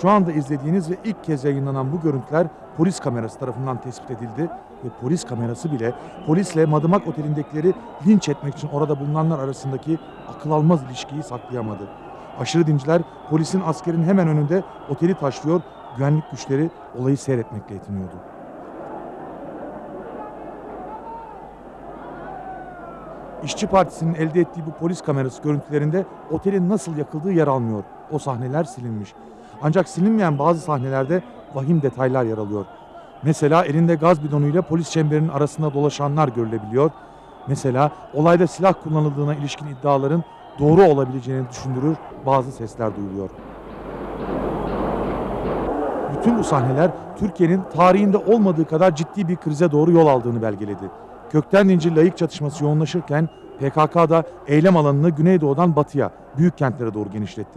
Şu anda izlediğiniz ve ilk kez yayınlanan bu görüntüler polis kamerası tarafından tespit edildi ve polis kamerası bile polisle Madımak Oteli'ndekileri linç etmek için orada bulunanlar arasındaki akıl almaz ilişkiyi saklayamadı. Aşırı dinciler polisin askerin hemen önünde oteli taşlıyor, güvenlik güçleri olayı seyretmekle yetiniyordu. İşçi Partisi'nin elde ettiği bu polis kamerası görüntülerinde otelin nasıl yakıldığı yer almıyor. O sahneler silinmiş. Ancak silinmeyen bazı sahnelerde vahim detaylar yer alıyor. Mesela elinde gaz bidonuyla polis çemberinin arasında dolaşanlar görülebiliyor. Mesela olayda silah kullanıldığına ilişkin iddiaların doğru olabileceğini düşündürür bazı sesler duyuluyor. Bütün bu sahneler Türkiye'nin tarihinde olmadığı kadar ciddi bir krize doğru yol aldığını belgeledi. Kökten dinci layık çatışması yoğunlaşırken PKK da eylem alanını Güneydoğu'dan batıya, büyük kentlere doğru genişletti.